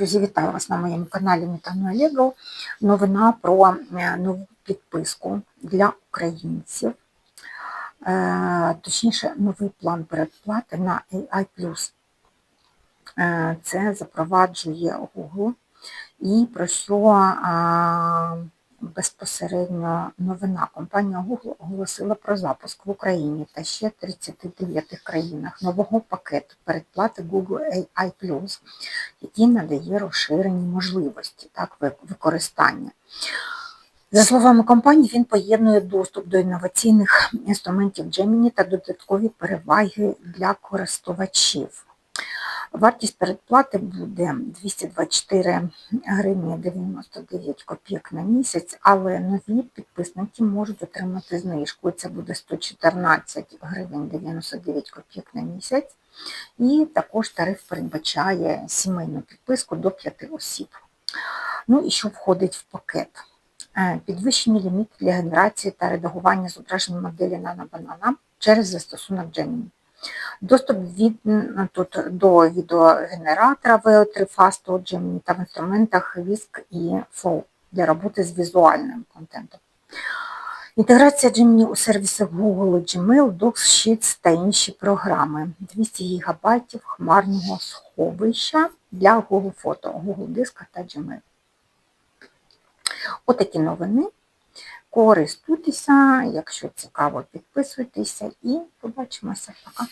Друзі, вітаю вас на моєму каналі Мітану Allegro. Новина про е, нову підписку для українців. Е, Точніше, новий план передплати на AI+. Е, Це запроваджує Google. І про що безпосередньо новина компанія Google оголосила про запуск в Україні та ще 39 країнах нового пакету передплати Google AI+, який надає розширені можливості так, використання. За словами компанії, він поєднує доступ до інноваційних інструментів Gemini та додаткові переваги для користувачів. Вартість передплати буде 224 гривні 99 копійок на місяць, але нові підписники можуть отримати знижку. Це буде 114 гривень 99 копійок на місяць. І також тариф передбачає сімейну підписку до 5 осіб. Ну і що входить в пакет? Е, Підвищені ліміти для генерації та редагування зображень моделі Nano через застосунок Gemini. Доступ від, тут до відеогенератора VO3 Fast Gemini та в інструментах Whisk і Flow для роботи з візуальним контентом. Інтеграція Gemini у сервісах Google, Gmail, Docs, Sheets та інші програми. 200 ГБ хмарного сховища для Google Фото, Google Диска та Gmail. Отакі новини. Користуйтеся, якщо цікаво, підписуйтеся і побачимося. Пока.